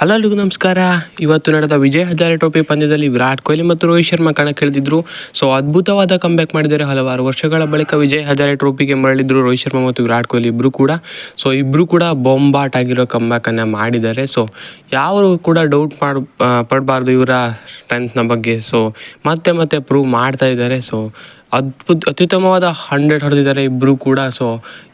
Hello ಎಲ್ರಿಗೂ ನಮಸ್ಕಾರ. ಇವತ್ತು ನಡೆದ ವಿಜಯ್ ಹಜಾರೆ ಟ್ರೋಫಿ ಪಂದ್ಯದಲ್ಲಿ ವಿರಾಟ್ ಕೊಹ್ಲಿ ಮತ್ತು ರೋಹಿತ್ ಶರ್ಮಾ ಕಣಕ್ಕಿಳಿದಿದ್ರು. ಸೊ ಅದ್ಭುತವಾದ ಕಂಬ್ಯಾಕ್ ಮಾಡಿದ್ದಾರೆ ಹಲವಾರು ವರ್ಷಗಳ ಬಳಿಕ ವಿಜಯ್ ಹಜಾರೆ ಟ್ರೋಫಿಗೆ ಮರಳಿದ್ರು ರೋಹಿತ್ ಶರ್ಮಾ ಮತ್ತು ವಿರಾಟ್ ಕೊಹ್ಲಿ ಇಬ್ಬರು ಕೂಡ. ಸೊ ಇಬ್ಬರು ಕೂಡ ಬೊಂಬಾಟ್ ಆಗಿರೋ ಕಂಬ್ಯಾಕನ್ನು ಮಾಡಿದ್ದಾರೆ. ಸೊ ಯಾರು ಕೂಡ ಡೌಟ್ ಮಾಡ ಪಡಬಾರ್ದು ಇವರ ಸ್ಟ್ರೆಂತ್ನ ಬಗ್ಗೆ. ಸೊ ಮತ್ತೆ ಮತ್ತೆ ಪ್ರೂವ್ ಮಾಡ್ತಾ ಇದ್ದಾರೆ. ಸೊ ಅದ್ಭುತ, ಅತ್ಯುತ್ತಮವಾದ ಹಂಡ್ರೆಡ್ ಹೊಡೆದಿದ್ದಾರೆ ಇಬ್ಬರು ಕೂಡ. ಸೊ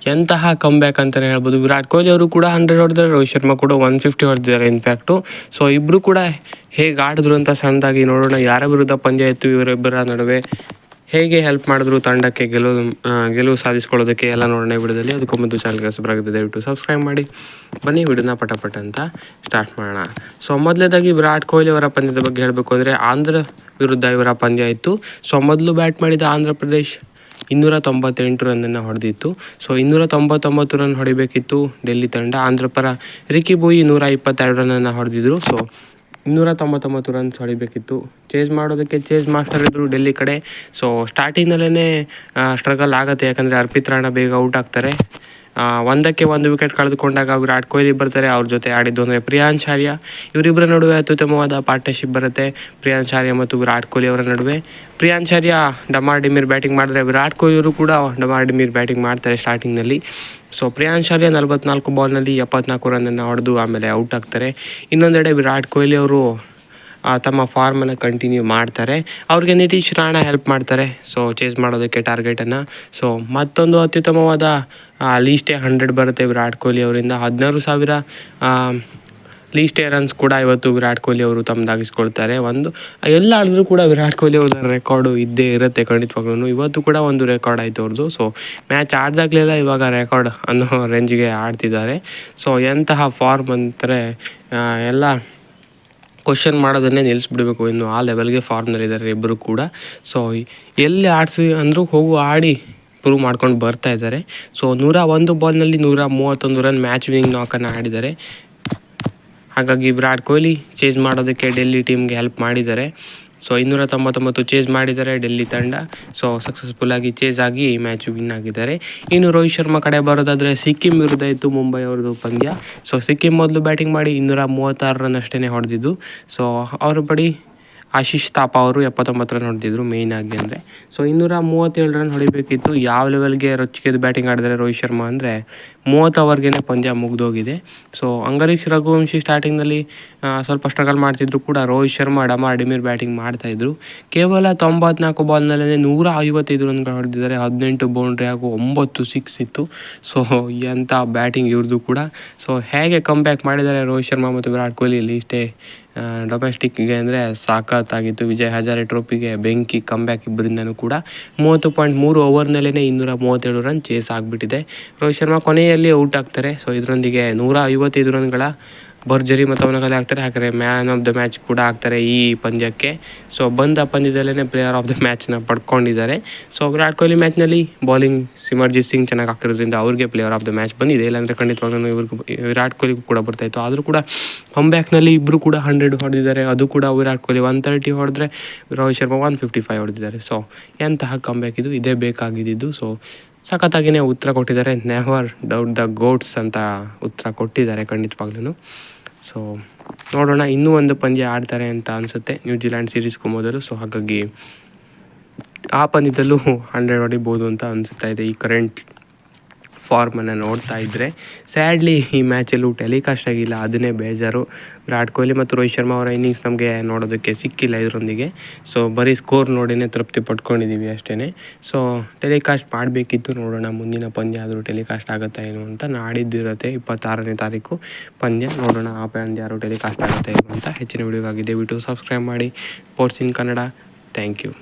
ಎಂತಹ ಕಮ್ ಬ್ಯಾಕ್ ಅಂತಲೇ ಹೇಳ್ಬೋದು. ವಿರಾಟ್ ಕೊಹ್ಲಿ ಅವರು ಕೂಡ ಹಂಡ್ರೆಡ್ ಹೊಡೆದಿದ್ದಾರೆ. ರೋಹಿತ್ ಶರ್ಮಾ ಕೂಡ ಒನ್ ಫಿಫ್ಟಿ ಹೊಡೆದಿದ್ದಾರೆ ಇನ್ಫ್ಯಾಕ್ಟು ಸೊ ಇಬ್ಬರು ಕೂಡ ಹೇಗೆ ಆಡಿದ್ರು ಅಂತ ಸಣ್ಣದಾಗಿ ನೋಡೋಣ. ಯಾರ ವಿರುದ್ಧ ಪಂದ್ಯ ಇತ್ತು ಇವರಿಬ್ಬರ ನಡುವೆ? ಹೇಗೆ ಹೆಲ್ಪ್ ಮಾಡಿದ್ರು ತಂಡಕ್ಕೆ ಗೆಲುವು ಗೆಲುವು ಸಾಧಿಸ್ಕೊಳ್ಳೋದಕ್ಕೆ ಎಲ್ಲ ನೋಡೋಣ ವಿಡಿಯೋದಲ್ಲಿ. ಅದಕ್ಕೂ ಮೊದಲು ಚಾನಲ್ಗೆ ಹೊಸಬರಾಗಿದೆ ದಯವಿಟ್ಟು ಸಬ್ಸ್ಕ್ರೈಬ್ ಮಾಡಿ. ಬನ್ನಿ, ವಿಡಿಯೋನ ಪಟ ಪಟ ಅಂತ ಸ್ಟಾರ್ಟ್ ಮಾಡೋಣ. ಸೊ ಮೊದಲೇದಾಗಿ ವಿರಾಟ್ ಕೊಹ್ಲಿ ಅವರ ಪಂದ್ಯದ ಬಗ್ಗೆ ಹೇಳಬೇಕು ಅಂದರೆ ಆಂಧ್ರ ವಿರುದ್ಧ ಇವರ ಪಂದ್ಯ ಇತ್ತು ಸೊ ಮೊದಲು ಬ್ಯಾಟ್ ಮಾಡಿದ ಆಂಧ್ರ ಪ್ರದೇಶ್ ಇನ್ನೂರ ತೊಂಬತ್ತೆಂಟು ರನ್ನನ್ನು ಹೊಡೆದಿತ್ತು. ಸೊ ಇನ್ನೂರ ತೊಂಬತ್ತೊಂಬತ್ತು ರನ್ ಹೊಡಿಬೇಕಿತ್ತು ಡೆಲ್ಲಿ ತಂಡ. ಆಂಧ್ರ ಪರ ರಿಕಿ ಬೂಯಿ ನೂರ ಇಪ್ಪತ್ತೆರಡು ರನ್ನನ್ನು ಹೊಡೆದಿದ್ರು. ಸೊ ಇನ್ನೂರ ತೊಂಬತ್ತೊಂಬತ್ತು ರನ್ಸ್ ಹೊಡಿಬೇಕಿತ್ತು. ಚೇಸ್ ಮಾಡೋದಕ್ಕೆ ಚೇಸ್ ಮಾಸ್ಟರ್ ಇದ್ದರು ಡೆಲ್ಲಿ ಕಡೆ. ಸೊ ಸ್ಟಾರ್ಟಿಂಗ್ನಲ್ಲೇ ಸ್ಟ್ರಗಲ್ ಆಗುತ್ತೆ. ಯಾಕಂದರೆ ಅರ್ಪಿತ್ ರಾಣ ಬೇಗ ಔಟ್ ಆಗ್ತಾರೆ. ಒಂದಕ್ಕೆ ಒಂದು ವಿಕೆಟ್ ಕಳೆದುಕೊಂಡಾಗ ವಿರಾಟ್ ಕೊಹ್ಲಿ ಬರ್ತಾರೆ, ಅವ್ರ ಜೊತೆ ಆಡಿದ್ದು ಅಂದರೆ ಪ್ರಿಯಾಂಶ್ ಆರ್ಯ. ಇವರಿಬ್ಬರ ನಡುವೆ ಅತ್ಯುತ್ತಮವಾದ ಪಾರ್ಟ್ನರ್ಶಿಪ್ ಬರುತ್ತೆ, ಪ್ರಿಯಾಂಶ್ ಆರ್ಯ ಮತ್ತು ವಿರಾಟ್ ಕೊಹ್ಲಿ ಅವರ ನಡುವೆ. ಪ್ರಿಯಾಂಶಾರ್ಯ ಡಮಾರ್ ಡಿಮಿರ್ ಬ್ಯಾಟಿಂಗ್ ಮಾಡಿದ್ರೆ ವಿರಾಟ್ ಕೊಹ್ಲಿ ಅವರು ಕೂಡ ಡಮಾರ್ ಡಿಮಿರ್ ಬ್ಯಾಟಿಂಗ್ ಮಾಡ್ತಾರೆ ಸ್ಟಾರ್ಟಿಂಗ್ನಲ್ಲಿ ಸೊ ಪ್ರಿಯಾಂಶ್ ಆರ್ಯ ನಲವತ್ನಾಲ್ಕು ಬಾಲ್ನಲ್ಲಿ ಎಪ್ಪತ್ನಾಲ್ಕು ರನ್ನನ್ನು ಹೊಡೆದು ಆಮೇಲೆ ಔಟ್ ಆಗ್ತಾರೆ. ಇನ್ನೊಂದೆಡೆ ವಿರಾಟ್ ಕೊಹ್ಲಿ ಅವರು ತಮ್ಮ ಫಾರ್ಮನ್ನು ಕಂಟಿನ್ಯೂ ಮಾಡ್ತಾರೆ. ಅವ್ರಿಗೆ ನಿತೀಶ್ ರಾಣಾ ಹೆಲ್ಪ್ ಮಾಡ್ತಾರೆ. ಸೊ ಚೇಸ್ ಮಾಡೋದಕ್ಕೆ ಟಾರ್ಗೆಟನ್ನು ಸೊ ಮತ್ತೊಂದು ಅತ್ಯುತ್ತಮವಾದ ಲೀಸ್ಟೇ ಹಂಡ್ರೆಡ್ ಬರುತ್ತೆ ವಿರಾಟ್ ಕೊಹ್ಲಿ ಅವರಿಂದ. ಹದಿನಾರು ಸಾವಿರ ಲೀಸ್ಟೇ ರನ್ಸ್ ಕೂಡ ಇವತ್ತು ವಿರಾಟ್ ಕೊಹ್ಲಿ ಅವರು ತಮ್ಮದಾಗಿಸ್ಕೊಳ್ತಾರೆ ಒಂದು, ಎಲ್ಲ ಆಡಿದ್ರು ಕೂಡ ವಿರಾಟ್ ಕೊಹ್ಲಿ ಅವ್ರದ್ದು ರೆಕಾರ್ಡು ಇದ್ದೇ ಇರುತ್ತೆ ಖಂಡಿತವಾಗ್ಲೂ ಇವತ್ತು ಕೂಡ ಒಂದು ರೆಕಾರ್ಡ್ ಆಯಿತು ಅವ್ರದ್ದು ಸೊ ಮ್ಯಾಚ್ ಆಡ್ದಾಗಲೆಲ್ಲ ಇವಾಗ ರೆಕಾರ್ಡ್ ಅನ್ನೋ ರೇಂಜಿಗೆ ಆಡ್ತಿದ್ದಾರೆ. ಸೊ ಎಂತಹ ಫಾರ್ಮ್ ಅಂತಾರೆ ಎಲ್ಲ ಕ್ವಶನ್ ಮಾಡೋದನ್ನೇ ನಿಲ್ಲಿಸ್ಬಿಡ್ಬೇಕು. ಇನ್ನು ಆ ಲೆವೆಲ್ಗೆ ಫಾರ್ಮ್ನಲ್ಲಿದ್ದಾರೆ ಇಬ್ಬರು ಕೂಡ. ಸೊ ಎಲ್ಲಿ ಆಡಿಸಿ ಅಂದರೂ ಹೋಗು ಆಡಿ ಪ್ರೂವ್ ಮಾಡ್ಕೊಂಡು ಬರ್ತಾ ಇದ್ದಾರೆ ಸೊ ನೂರ ಒಂದು ಬಾಲ್ನಲ್ಲಿ ನೂರ ಮೂವತ್ತೊಂದು ರನ್ ಮ್ಯಾಚ್ ವಿನಿಂಗ್ ನಾಕನ್ನು ಆಡಿದ್ದಾರೆ ಹಾಗಾಗಿ ವಿರಾಟ್ ಕೊಹ್ಲಿ ಚೇಂಜ್ ಮಾಡೋದಕ್ಕೆ ಡೆಲ್ಲಿ ಟೀಮ್ಗೆ ಹೆಲ್ಪ್ ಮಾಡಿದ್ದಾರೆ ಸೊ ಇನ್ನೂರ ತೊಂಬತ್ತೊಂಬತ್ತು ಚೇಸ್ ಮಾಡಿದ್ದಾರೆ ಡೆಲ್ಲಿ ತಂಡ. ಸೊ ಸಕ್ಸಸ್ಫುಲ್ಲಾಗಿ ಚೇಸ್ ಆಗಿ ಈ ಮ್ಯಾಚ್ ವಿನ್ ಆಗಿದ್ದಾರೆ. ಇನ್ನು ರೋಹಿತ್ ಶರ್ಮಾ ಕಡೆ ಬರೋದಾದರೆ ಸಿಕ್ಕಿಂ ವಿರುದ್ಧ ಇತ್ತು ಮುಂಬೈ ಅವ್ರದ್ದು ಪಂದ್ಯ. ಸೊ ಸಿಕ್ಕಿಂ ಮೊದಲು ಬ್ಯಾಟಿಂಗ್ ಮಾಡಿ ಇನ್ನೂರ ಮೂವತ್ತಾರು ರನ್ ಹೊಡೆದಿದ್ದು. ಸೊ ಅವರ ಬಳಿ ಆಶೀಶ್ ತಾಪ ಅವರು ಎಪ್ಪತ್ತೊಂಬತ್ತು ರನ್ ಹೊಡೆದಿದ್ರು ಮೇಯ್ನ್ ಆಗಿ ಅಂದರೆ. ಸೊ ಇನ್ನೂರ ಮೂವತ್ತೇಳು ರನ್ ಹೊಡಿಬೇಕಿತ್ತು. ಯಾವ ಲೆವೆಲ್ಗೆ ರೊಚ್ಚಿಗೆದು ಬ್ಯಾಟಿಂಗ್ ಆಡಿದರೆ ರೋಹಿತ್ ಶರ್ಮಾ ಅಂದರೆ ಮೂವತ್ತು ಅವರ್ಗೆ ಪಂದ್ಯ ಮುಗಿದೋಗಿದೆ. ಸೊ ಅಂಗರೀಶ್ ರಘುವಂಶಿ ಸ್ಟಾರ್ಟಿಂಗ್ನಲ್ಲಿ ಸ್ವಲ್ಪ ಸ್ಟ್ರಗಲ್ ಮಾಡ್ತಿದ್ರು ಕೂಡ. ರೋಹಿತ್ ಶರ್ಮಾ ಡಮಾ ಅಡಿಮಿರ್ ಬ್ಯಾಟಿಂಗ್ ಮಾಡ್ತಾಯಿದ್ರು ಕೇವಲ ತೊಂಬತ್ನಾಲ್ಕು ಬಾಲ್ನಲ್ಲೇ ನೂರ ಐವತ್ತೈದು ರನ್ಗಳು ಹೊಡೆದಿದ್ದಾರೆ. ಹದಿನೆಂಟು ಬೌಂಡ್ರಿ ಹಾಗೂ ಒಂಬತ್ತು ಸಿಕ್ಸ್ ಇತ್ತು. ಸೊ ಎಂಥ ಬ್ಯಾಟಿಂಗ್ ಇವ್ರದ್ದು ಕೂಡ. ಸೊ ಹೇಗೆ ಕಮ್ಬ್ಯಾಕ್ ಮಾಡಿದ್ದಾರೆ ರೋಹಿತ್ ಶರ್ಮಾ ಮತ್ತು ವಿರಾಟ್ ಕೊಹ್ಲಿ? ಇಷ್ಟೇ ಡೊಮೆಸ್ಟಿಕ್ಗೆ ಅಂದರೆ ಸಾಕತ್ತಾಗಿತ್ತು ವಿಜಯ್ ಹಜಾರೆ ಟ್ರೋಫಿಗೆ ಬೆಂಕಿ ಕಮ್ಬ್ಯಾಕ್ ಇಬ್ಬರಿಂದನೂ ಕೂಡ ಮೂವತ್ತು ಪಾಯಿಂಟ್ ಮೂರು ಓವರ್ನಲ್ಲೇ ಇನ್ನೂರ ಮೂವತ್ತೇಳು ರನ್ ಚೇಸ್ ಆಗಿಬಿಟ್ಟಿದೆ. ರೋಹಿತ್ ಶರ್ಮಾ ಕೊನೆಯಲ್ಲಿ ಔಟ್ ಆಗ್ತಾರೆ. ಸೊ ಇದರೊಂದಿಗೆ ನೂರ ಐವತ್ತೈದು ರನ್ಗಳ ಭರ್ಜರಿ ಮತ್ತು ಕಲೆ ಹಾಕ್ತಾರೆ. ಹಾಗಾದ್ರೆ ಮ್ಯಾನ್ ಆಫ್ ದ ಮ್ಯಾಚ್ ಕೂಡ ಆಗ್ತಾರೆ ಈ ಪಂದ್ಯಕ್ಕೆ. ಸೊ ಬಂದ ಪಂದ್ಯದಲ್ಲೇ ಪ್ಲೇಯರ್ ಆಫ್ ದ ಮ್ಯಾಚ್ನ ಪಡ್ಕೊಂಡಿದ್ದಾರೆ. ಸೊ ವಿರಾಟ್ ಕೊಹ್ಲಿ ಮ್ಯಾಚ್ನಲ್ಲಿ ಬೌಲಿಂಗ್ ಸಿಮರ್ಜಿತ್ ಸಿಂಗ್ ಚೆನ್ನಾಗಿ ಹಾಕಿರೋದ್ರಿಂದ ಅವ್ರಿಗೆ ಪ್ಲೇಯರ್ ಆಫ್ ದ ಮ್ಯಾಚ್ ಬಂದಿದೆ. ಇಲ್ಲಾಂದರೆ ಖಂಡಿತವಾಗ್ಲೂ ಇವ್ರಿಗೂ ವಿರಾಟ್ ಕೊಹ್ಲಿಗೂ ಕೂಡ ಬರ್ತಾಯಿತ್ತು ಆದರೂ ಕೂಡ ಕಂಬ್ಯಾಕ್ನಲ್ಲಿ ಇಬ್ಬರು ಕೂಡ ಹಂಡ್ರೆಡ್ ಹೊಡೆದಿದ್ದಾರೆ. ಅದು ಕೂಡ ವಿರಾಟ್ ಕೊಹ್ಲಿ ಒನ್ ತರ್ಟಿ ಹೊಡೆದ್ರೆ Rohit Sharma one fifty five ಹೊಡೆದಿದ್ದಾರೆ. ಸೊ ಎಂತಹ ಕಂಬ್ಯಾಕ್ ಇದು? ಇದೇ ಬೇಕಾಗಿದ್ದು. ಸೊ ಸಖತ್ತಾಗಿಯೇ ಉತ್ತರ ಕೊಟ್ಟಿದ್ದಾರೆ. ನೆವರ್ ಡೌಟ್ ದ ಗೋಟ್ಸ್ ಅಂತ ಉತ್ತರ ಕೊಟ್ಟಿದ್ದಾರೆ ಖಂಡಿತವಾಗ್ಲೂ ಸೊ ನೋಡೋಣ ಇನ್ನೂ ಒಂದು ಪಂದ್ಯ ಆಡ್ತಾರೆ ಅಂತ ಅನಿಸುತ್ತೆ ನ್ಯೂಜಿಲ್ಯಾಂಡ್ ಸೀರೀಸ್ಗೂ ಮೊದಲು. ಸೊ ಹಾಗಾಗಿ ಆ ಪಂದ್ಯದಲ್ಲೂ ಹಂಡ್ರೆಡ್ ಹೊಡಿಬೋದು ಅಂತ ಅನಿಸುತ್ತಾ ಇದೆ ಈ ಕರೆಂಟ್ ಫಾರ್ಮನ್ನು ನೋಡ್ತಾ ಇದ್ದರೆ ಸ್ಯಾಡ್ಲಿ ಈ ಮ್ಯಾಚಲ್ಲೂ ಟೆಲಿಕಾಸ್ಟ್ ಆಗಿಲ್ಲ. ಅದನ್ನೇ ಬೇಜಾರು. ವಿರಾಟ್ ಕೊಹ್ಲಿ ಮತ್ತು ರೋಹಿತ್ ಶರ್ಮಾ ಅವರ ಇನ್ನಿಂಗ್ಸ್ ನಮಗೆ ನೋಡೋದಕ್ಕೆ ಸಿಕ್ಕಿಲ್ಲ ಇದರೊಂದಿಗೆ. ಸೊ ಬರೀ ಸ್ಕೋರ್ ನೋಡಿನೇ ತೃಪ್ತಿ ಪಡ್ಕೊಂಡಿದ್ದೀವಿ ಅಷ್ಟೇ ಸೊ ಟೆಲಿಕಾಸ್ಟ್ ಮಾಡಬೇಕಿತ್ತು. ನೋಡೋಣ ಮುಂದಿನ ಪಂದ್ಯ ಆದರೂ ಟೆಲಿಕಾಸ್ಟ್ ಆಗುತ್ತಾ ಏನು ಅಂತ. ನಾಡಿದ್ದು ಇರುತ್ತೆ ಇಪ್ಪತ್ತಾರನೇ ತಾರೀಕು ಪಂದ್ಯ. ನೋಡೋಣ ಆ ಪಂದ್ಯ ಯಾರು ಟೆಲಿಕಾಸ್ಟ್ ಆಗುತ್ತಾ ಏನು ಅಂತ. ಹೆಚ್ಚಿನ ವಿಡಿಯೋಗಾಗಿ ದಯವಿಟ್ಟು ಸಬ್ಸ್ಕ್ರೈಬ್ ಮಾಡಿ. Sports in Kannada thank you